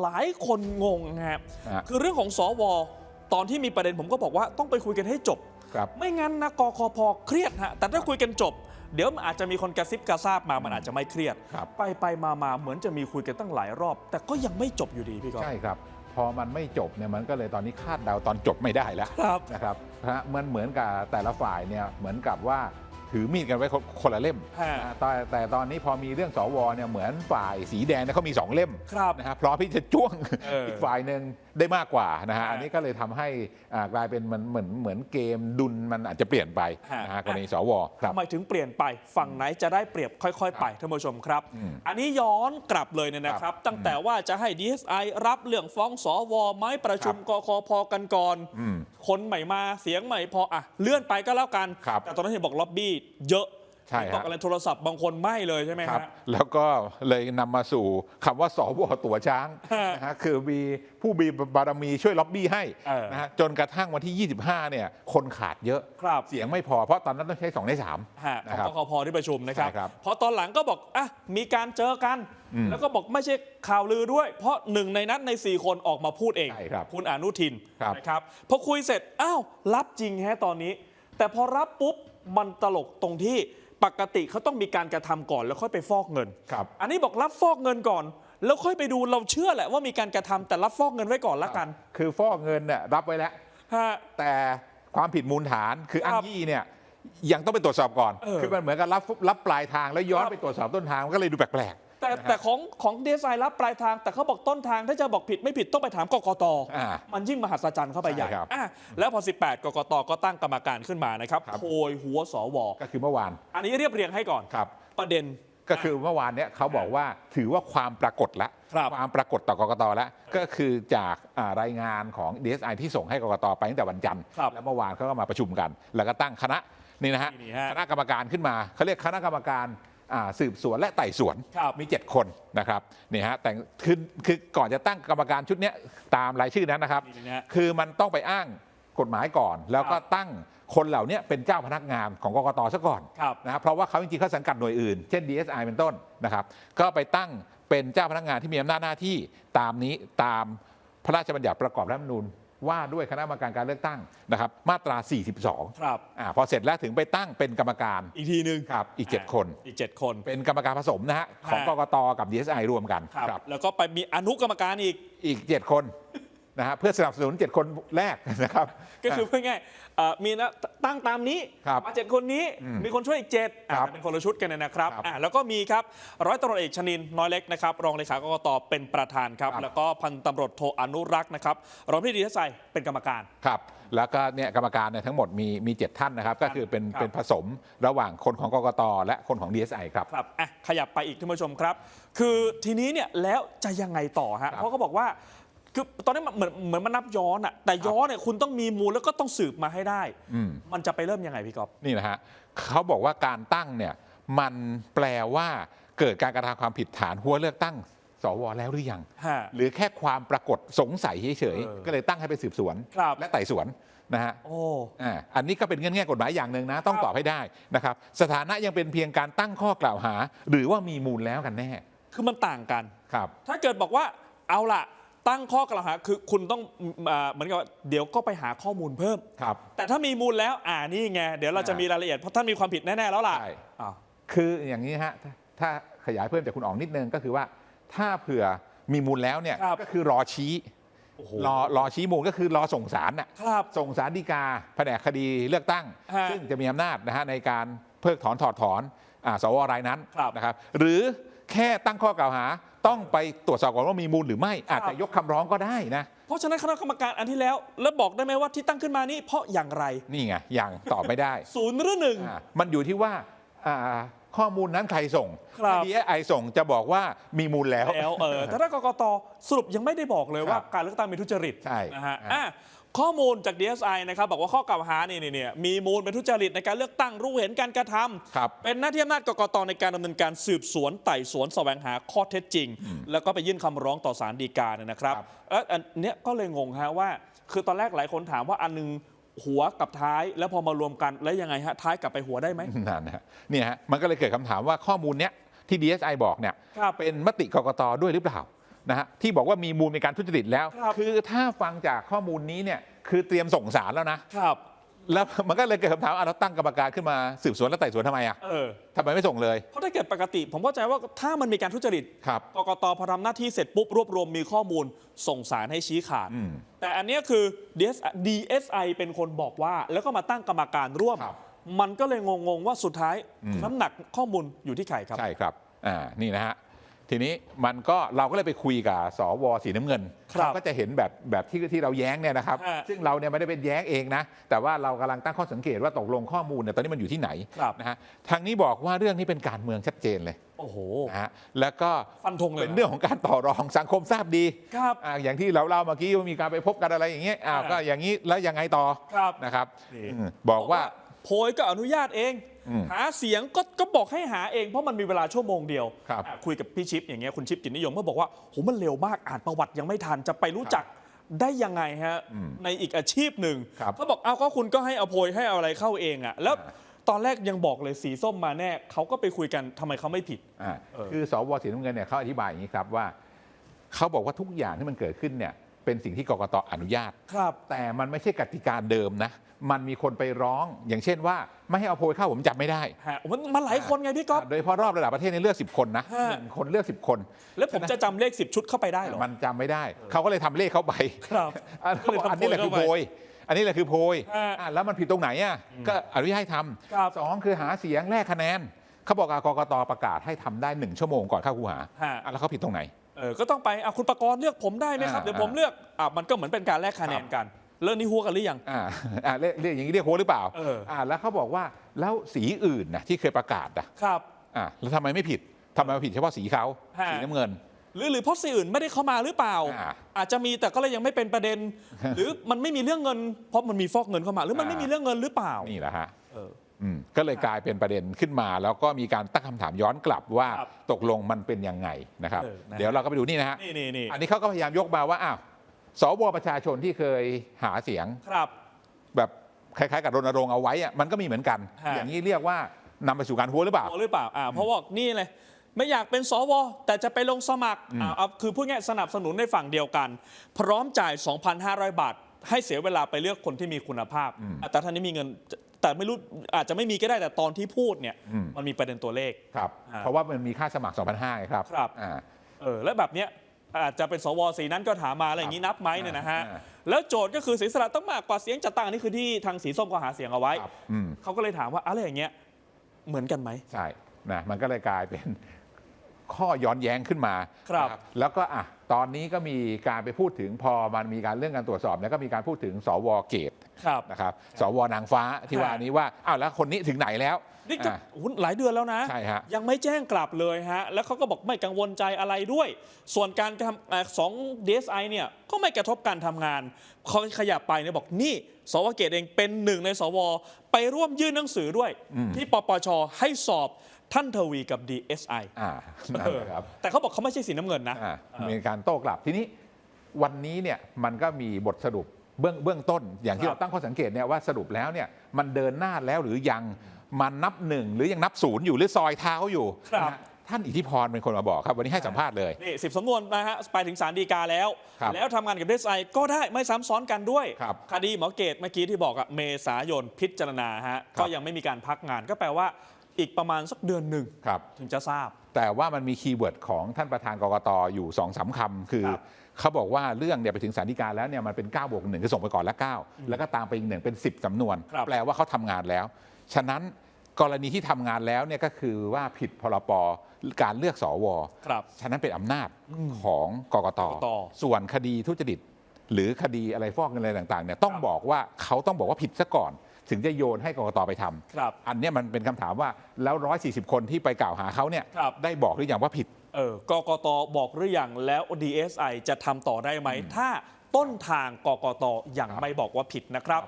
หลายคนงงฮะฮะคือเรื่องของสว ตอนที่มีประเด็นผมก็บอกว่าต้องไปคุยกันให้จบ ครับ ไม่งั้นนะกคพเครียดฮะแต่ถ้าคุยกันจบ เดี๋ยวมันอาจจะมีคนกระซิบกระซาบมามันอาจจะไม่เครียด ครับ ไปไปมามาเหมือนจะมีคุยกันตั้งหลายรอบ แต่ก็ยังไม่จบอยู่ดีพี่กอฟใช่ครับ พอมันไม่จบเนี่ยมันก็เลยตอนนี้คาดเดาตอนจบไม่ได้แล้วครับ นะครับฮะมันเหมือนกับแต่ละฝ่ายเนี่ยเหมือนกับว่า ถือมีดกันไว้คนคนละเล่มฮะนะแต่แต่ตอนนี้พอมีเรื่องสวเนี่ยเหมือนฝ่ายสีแดงเนี่ยเขามีสองเล่มครับนะฮะพร้อมที่จะจ้วงเอออีอีกฝ่ายหนึ่ง ได้มากกว่านะฮะฮะอันนี้ก็เลยทำให้อ่ากลายเป็นมันเหมือนเหมือนเกมดุลมันอาจจะเปลี่ยนไปฮะนะฮะกรณีสวครับทำไมถึงเปลี่ยนไปฝั่งไหนจะได้เปรียบค่อย ๆ ไปท่านผู้ชมครับอืมอันนี้ย้อนกลับเลยเนี่ยนะคครัรับบตั้งแต่ว่าจะให้ DSI รับเรื่องฟ้องสวไหม้ประชุมกคพกันก่อนอืมคนใหม่มาเสียงใหม่พออะเลื่อนไปก็แล้วกันครับแต่ตอนนั้นเห็นบอกล็อบบี้เยอะ ใช่ฮะเห็นบอกอะไรโทรศัพท์บางคนไหม้เลยใช่ไหมครับฮะแล้วก็เลยนำมาสู่คำว่าสวตัวช้างฮะนะฮะคือมีผู้มีบารมีช่วยล็อบบี้ให้เออนะฮะจนกระทั่งวันที่ 25 เนี่ยคนขาดเยอะครับเสียงไม่พอเพราะตอนนั้นต้องใช้2ใน3ฮะขนะองครับกคพที่ประชุมนะครับใช่ครับพอตอนหลังก็บอกอะมีการเจอกันอืมแล้วก็บอกไม่ใช่ข่าวลือด้วย เพราะหนึ่งในนั้นใน 4 คนออกมาพูดเองใช่ครับคุณอนุทินครับนะครับพอคุยเสร็จอ้าวรับจริงแฮะตอนนี้ แต่พอรับปุ๊บมันตลกตรงที่ ปกติเขาต้องมีการกระทำก่อนแล้วค่อยไปฟอกเงิน ครับ อันนี้บอกรับฟอกเงินก่อน แล้วค่อยไปดูเราเชื่อแหละว่ามีการกระทำแต่รับฟอกเงินไว้ก่อนละกัน คือฟอกเงินเนี่ยรับไว้แล้วฮะแต่ความผิดมูลฐานคือครับอ้างยี่เนี่ยยังต้องไปตรวจสอบก่อนเออคือมันเหมือนกับรับรับปลายทางแล้วย้อนครับไปตรวจสอบต้นทางมันก็เลยดูแปลก แต่นะครับแต่ของของดีไซน์รับปลายทาง แต่เขาบอกต้นทางถ้าจะบอกผิดไม่ผิดต้องไปถามกกตอ่ามันยิ่งมหัศจรรย์เข้าไปใหญ่ใช่ครับอะแล้วพอ 18 กกต ก็ตั้งกรรมการขึ้นมานะครับครับโพยหัวสวๆก็คือเมื่อวาน อันนี้เรียบเรียงให้ก่อนครับประเด็นก็คือเมื่อวานเนี้ยเขาบอกว่าถือว่าความปรากฏแล้วครับความปรากฏต่อกกตแล้ว ก็คือจากอ่ารายงานของ DSI ที่ส่งให้กกตไปตั้งแต่วันจันทร์ครับแล้วเมื่อวานเขาก็มาประชุมกัน แล้วก็ตั้งคณะนี่นะฮะนี่ฮะคณะกรรมการขึ้นมาเขาเรียกคณะกรรมการอ่า สืบสวนและไต่สวนครับมี 7 คนนะครับนี่ฮะแต่คือคือก่อนจะตั้งกรรมการชุดเนี้ยตามรายชื่อนั้นนะครับนี่นะฮะคือมันต้องไปอ้างกฎหมายก่อน แล้วก็ครับตั้งคนเหล่านี้เป็นเจ้าพนักงานของกกตซะก่อนครับนะครับเพราะว่าเขาจริงๆเขาสังกัดหน่วยอื่น เช่น DSI เป็นต้นนะครับ ก็ไปตั้งเป็นเจ้าพนักงานที่มีอำนาจหน้าที่ตามนี้ตามพระราชบัญญัติประกอบรัฐธรรมนูญ ว่าด้วยคณะกรรมการการเลือกตั้งนะครับ มาตรา 42ครับอ่าพอเสร็จแล้วถึงไปตั้งเป็นกรรมการอีกทีหนึ่งครับ อีก 7 คน อีก 7 คน เป็นกรรมการผสมนะฮะของฮะกกตกับ DSI รวมกันครับ แล้วก็ไปมีอนุกรรมการอีก อีก 7 คน นะฮะเพื่อสนับสนุน 7 คนแรกนะครับ ก็คือเพื่อง่ายๆเอ่อมีนะตั้งตามนี้ครับมาเจ็ดคนนี้อืมมีคนช่วยอีกเจ็ดอะครับเป็นคนละชุดกันเนี่ยนะครับครับอะแล้วก็มีครับร้อยตำรวจเอกชนินน้อยเล็กนะครับรองเลขากกตเป็นประธานครับ ครับ แล้วก็พันตำรวจโทอนุรักษ์นะครับรองที่ดีทัศน์เป็นกรรมการ ครับแล้วก็เนี่ยกรรมการเนี่ยทั้งหมดมีมีเจ็ดท่านนะครับ ก็คือเป็นครับ เป็นผสมระหว่างคนของกกตและคนของ DSI ครับ ครับอะขยับไปอีกท่านผู้ชมครับ คือทีนี้เนี่ยแล้วจะยังไงต่อฮะ ครับเพราะเขาบอกว่า คือตอนนี้มันเหมือนเหมือนมันนับย้อนอะแต่ย้อนเนี่ยคุณต้องมีมูลแล้วก็ต้องสืบมาให้ได้ อืม มันจะไปเริ่มยังไงพี่กอฟนี่นะฮะเขาบอกว่าการตั้งเนี่ยมันแปลว่าเกิดการกระทำความผิดฐานหัวเลือกตั้งสวแล้วหรือยัง ฮะหรือแค่ความปรากฏสงสัยเฉยเออๆก็เลยตั้งให้ไปสืบสวน ครับ และไต่สวนนะฮะโอ้ อ่าอันนี้ก็เป็นเงื่อนไขกฎหมายอย่างหนึ่งนะ ต้องครับ ตอบให้ได้นะครับ สถานะยังเป็นเพียงการตั้งข้อกล่าวหา หรือว่ามีมูลแล้วกันแน่คือมันต่างกัน ครับ ถ้าเกิดบอกว่าเอาล่ะ ตั้งข้อกล่าวหาคือคุณต้องอ่าเหมือนกับว่าเดี๋ยวก็ไปหาข้อมูลเพิ่ม ครับ แต่ถ้ามีมูลแล้วอ่านี่ไงเดี๋ยวเราจะอ่ามีมีรายละเอียดเพราะท่านมีความผิดแน่ ๆ แล้วล่ะใช่อ่าคืออย่างนี้ฮะถ้าถ้าขยายเพิ่มจากคุณอ๋องนิดนึงก็คือว่า ถ้าเผื่อมีมูลแล้วเนี่ยครับ ก็คือรอชี้โอ้โหรอรอชี้มูลก็คือรอส่งสารน่ะ ครับ ส่งสารดีกาแผนกคดีเลือกตั้ง ฮะซึ่งจะมีอำนาจนะฮะในการเพิกถอนถอดถอนอาสวรายนั้นครับนะครับ หรือ แค่ตั้งข้อกล่าวหา ต้องไปตรวจสอบก่อนว่ามีมูลหรือไม่ อาจจะยกคำร้องก็ได้นะ เพราะฉะนั้นคณะกรรมการอันที่แล้ว แล้วบอกได้ไหมว่าที่ตั้งขึ้นมานี่เพราะอย่างไรนี่ไงยังตอบไม่ได้ ศูนย์หรือหนึ่ง อ่ามันอยู่ที่ว่าอ่า ข้อมูลนั้นใครส่งครับ ดีไอส่งจะบอกว่ามีมูลแล้ว แล้วเออแต่ถ้ากกตสรุปยังไม่ได้บอกเลยว่าครับการเลือกตั้งมีทุจริตใช่นะฮะอ่าอะข้อมูลจาก DSI นะครับบอกว่าข้อกล่าวหานี่นี่เนี่ยมีมูลเป็นทุจริตในการเลือกตั้งรู้เห็นการกระทำครับ เป็นหน้าที่อำนาจกกตในการดำเนินการสืบสวนไต่สวนแสวงหาข้อเท็จจริง แล้วก็ไปยื่นคำร้องต่อศาลฎีกาเนี่ยนะครับครับแล้วอันเนี้ยก็เลยงงฮะว่า คือตอนแรกหลายคนถามว่าอันหนึง หัวกับท้ายแล้วพอมารวมกันแล้วยังไงฮะท้ายกลับไปหัวได้ไหมนั่นนะฮะเนี่ยฮะมันก็เลยเกิดคำถามว่าข้อมูลเนี้ยที่ DSI บอกเนี่ยครับ เป็นมติกกตด้วยหรือเปล่านะฮะที่บอกว่ามีมูลในการทุจริตแล้วครับคือถ้าฟังจากข้อมูลนี้เนี่ยคือเตรียมส่งสารแล้วนะ ครับ แล้วมันก็เลยเกิดคำถามอะเราตั้งกรรมการขึ้นมาสืบสวนและไต่สวนทำไมอะเออ ทำไมไม่ส่งเลย เพราะถ้าเกิดปกติ ผมเข้าใจว่าถ้ามันมีการทุจริตครับ กกตพอทำหน้าที่เสร็จปุ๊บรวบรวมมีข้อมูลส่งสารให้ชี้ขาด อืมแต่อันเนี้ยคือ DS DSI เป็นคนบอกว่า แล้วก็มาตั้งกรรมการร่วม ครับ มันก็เลยงงๆว่าสุดท้ายอืมน้ำหนักข้อมูลอยู่ที่ใครครับ ใช่ครับ อ่า นี่นะฮะ ทีนี้มันก็เราก็เลยไปคุยกับสวสีน้ำเงินครับเราก็จะเห็นแบบแบบที่ที่เราแย้งเนี่ยนะครับฮะซึ่งเราเนี่ยไม่ได้เป็นแย้งเองนะ แต่ว่าเรากำลังตั้งข้อสังเกตว่าตกลงข้อมูลเนี่ยตอนนี้มันอยู่ที่ไหนครับนะฮะทางนี้บอกว่าเรื่องนี้เป็นการเมืองชัดเจนเลยโอ้โหนะฮะแล้วก็ฟันธงเลยเป็นเรื่องของการต่อรองสังคมทราบดีครับอ่าอย่างที่เราเล่าเมื่อกี้ว่ามีการไปพบกันอะไรอย่างเงี้ยอ้าวอ่าก็อย่างนี้แล้วยังไงต่อครับนะครับนี่อืมบอกว่า โพยก็อนุญาตเองอืมหาเสียงก็ก็บอกให้หาเองเพราะมันมีเวลาชั่วโมงเดียวครับอะคุยกับพี่ชิปอย่างเงี้ยคุณชิปจิตนิยมก็บอกว่าโหมันเร็วมากอ่านประวัติยังไม่ทันจะไปรู้จักได้ยังไงฮะอืมในอีกอาชีพหนึ่งครับเขาบอกเอาก็คุณก็ให้อโพยให้เอาอะไรเข้าเองอะแล้วอ่าตอนแรกยังบอกเลยสีส้มมาแน่เขาก็ไปคุยกันทำไมเขาไม่ผิดอ่าเออคือสวสีน้ำเงินเนี่ยเขาอธิบายอย่างนี้ครับว่าเขาบอกว่าทุกอย่างที่มันเกิดขึ้นเนี่ย เป็นสิ่งที่กกตอนุญาต ครับ แต่มันไม่ใช่กติกาเดิมนะ มันมีคนไปร้อง อย่างเช่นว่า ไม่ให้เอาโพยเข้าผมจับไม่ได้ ฮะมันมันหลายคนไงพี่ก๊อฟ โดยเฉพาะรอบระดับประเทศในเลือก 10 คนนะฮะ หนึ่งคนเลือก 10 คนแล้วผมจะจำเลข 10 ชุดเข้าไปได้เหรอ มันจำไม่ได้ เขาก็เลยทำเลขเข้าไปครับอันก็เลยทำอันนี้แหละคือโพโพยยอันนี้แหละคือโพยฮะอะแล้วมันผิดตรงไหนอะก็อนุญาตให้ทครับำสองคือหาเสียงแลกคะแนนเขาบอกว่ากกตประกาศให้ทำได้หนึ่งชั่วโมงก่อนเข้าคูหาฮะ อะแล้วเขาผิดตรงไหน เออก็ต้องไปอะคุณประกรณ์เลือกผมได้ไหมครับ อ่าเดี๋ยวผมเลือกอะมันก็เหมือนเป็นการแลกคะแนนกันเรื่องนี้หัวกันหรือยัง อ่าอ่าเรียกเรียกอย่างนี้เรียกโพยหรือเปล่าเอออ่าแล้วเขาบอกว่าแล้วสีอื่นนะที่เคยประกาศอะครับ อ่าแล้วทำไมไม่ผิดทำไมมาผิดเฉพาะสีเขาฮะ สีน้ำเงิน หรือหรือเพราะสื่ออื่นไม่ได้เข้ามาหรือเปล่า อ่าอาจจะมีแต่ก็เลยยังไม่เป็นประเด็น หรือมันไม่มีเรื่องเงิน เพราะมันมีฟอกเงินเข้ามา หรือมันอ่า ไม่มีเรื่องเงินหรือเปล่านี่แหละฮะ เอออืม ก็เลยกลายเป็นประเด็นขึ้นมา แล้วก็มีการตั้งคำถามย้อนกลับว่าครับตกลงมันเป็นยังไงนะครับเออนะเดี๋ยวเราก็ไปดูนี่นะฮะนี่นี่นี่อันนี้เขาก็พยายามยกมาว่าอ้าวสวประชาชนที่เคยหาเสียงครับแบบคล้ายๆกับรณรงค์เอาไว้อะมันก็มีเหมือนกันฮะอย่างนี้เรียกว่านำไปสู่การหัวหรือเปล่าพอหรือเปล่าอ่าเพราะว่านี่เลยไม่อยากเป็นสว แต่จะไปลงสมัครอืมอ่าเอาคือพูดง่ายๆสนับสนุนในฝั่งเดียวกัน พร้อมจ่าย 2,500 บาท ให้เสียเวลาไปเลือกคนที่มีคุณภาพอะแต่ท่านนี้มีเงิน แต่ไม่รู้อาจจะไม่มีก็ได้แต่ตอนที่พูดเนี่ยมันมีประเด็นตัวเลข ครับฮะเพราะว่ามันมีค่าสมัคร 2,500ไงครับครับอ่า เออแล้วแบบเนี้ยอาจจะเป็นสวสีนั้นก็ถามมาอะไรอย่างนี้นับไหมเนี่ยนะฮะอ่า แล้วโจทย์ก็คือเสียงสละต้องมากกว่าเสียงจัดตั้งอันนี้คือที่ทางสีส้มก็หาเสียงเอาไว้ ครับอืมเขาก็เลยถามว่าอะไรอย่างเงี้ยเหมือนกันไหม ใช่นะมันก็เลยกลายเป็นข้อย้อนแย้งขึ้นมาครับ นะแล้วก็อะตอนนี้ก็มีการไปพูดถึงพอมันมีการเรื่องการตรวจสอบเนี่ยก็มีการพูดถึงสวเกต ครับนะครับสวนางฟ้าที่ว่านี้ว่าอ้าวแล้วคนนี้ถึงไหนแล้วนี่ก็อะโอ้โหหลายเดือนแล้วนะใช่ฮะยังไม่แจ้งกลับเลยฮะ แล้วเขาก็บอกไม่กังวลใจอะไรด้วย ส่วนการทำเอ่อสอง DSI เนี่ย ก็ไม่กระทบการทำงาน เขาขยับไปเนี่ยบอกนี่ สวเกตเองเป็นหนึ่งในสว ไปร่วมยื่นหนังสือด้วยอืมที่ปปชให้สอบท่านทวีกับ DSI อ่านั่นแหละครับแต่เขาบอกเขาไม่ใช่สีน้ำเงินนะอ่ามีการโต้กลับทีนี้วันนี้เนี่ยมันก็มีบทสรุป เบื้องเบื้องต้นอย่างที่ครับเราตั้งข้อสังเกตเนี่ยว่าสรุปแล้วเนี่ยมันเดินหน้าแล้วหรือยังมันนับหนึ่งหรือยังนับศูนย์อยู่หรือซอยเท้าอยู่ครับนะฮะท่านอิทธิพรเป็นคนมาบอกครับ วันนี้ให้สัมภาษณ์เลย นี่สิบสำนวนนะฮะไปถึงศาลฎีกาแล้ว ครับแล้วทำงานกับ DSI ก็ได้ไม่ซ้ำซ้อนกันด้วย ครับคดีหมอเกตเมื่อกี้ที่บอกอะเมษายนพิจารณาฮะครับ ก็ยังไม่มีการพักงานก็แปลว่าอีกประมาณสักเดือนหนึ่งครับ ถึงจะทราบ แต่ว่ามันมีคีย์เวิร์ดของท่านประธานกกตอยู่สองสามคำคือครับเขาบอกว่าเรื่องเนี่ยไปถึงศาลฎีกาแล้วเนี่ยมันเป็น9บวกหนึ่งคือส่งไปก่อนแล้ว9แล้วก็ตามไปอีกหนึ่งเป็น 10สำนวนครับแปลว่าเขาทำงานแล้ว ฉะนั้นกรณีที่ทำงานแล้วเนี่ยก็คือว่าผิดพรปการเลือกสวครับฉะนั้นเป็นอำนาจของกกตกกตส่วนคดีทุจริตหรือคดีอะไรฟอกเงินอะไรต่างๆเนี่ยต้องครับบอกว่าเขาต้องบอกว่าผิดซะก่อน ถึงจะโยนให้กกตไปทำครับอันเนี้ยมันเป็นคำถามว่าแล้ว 140 คนที่ไปกล่าวหาเขาเนี่ยครับ ได้บอกหรือยังว่าผิด เออกกตบอกหรือยังแล้ว DSI จะทำต่อได้ไหม ถ้าต้นทางกกตยังไม่บอกว่าผิดนะครับ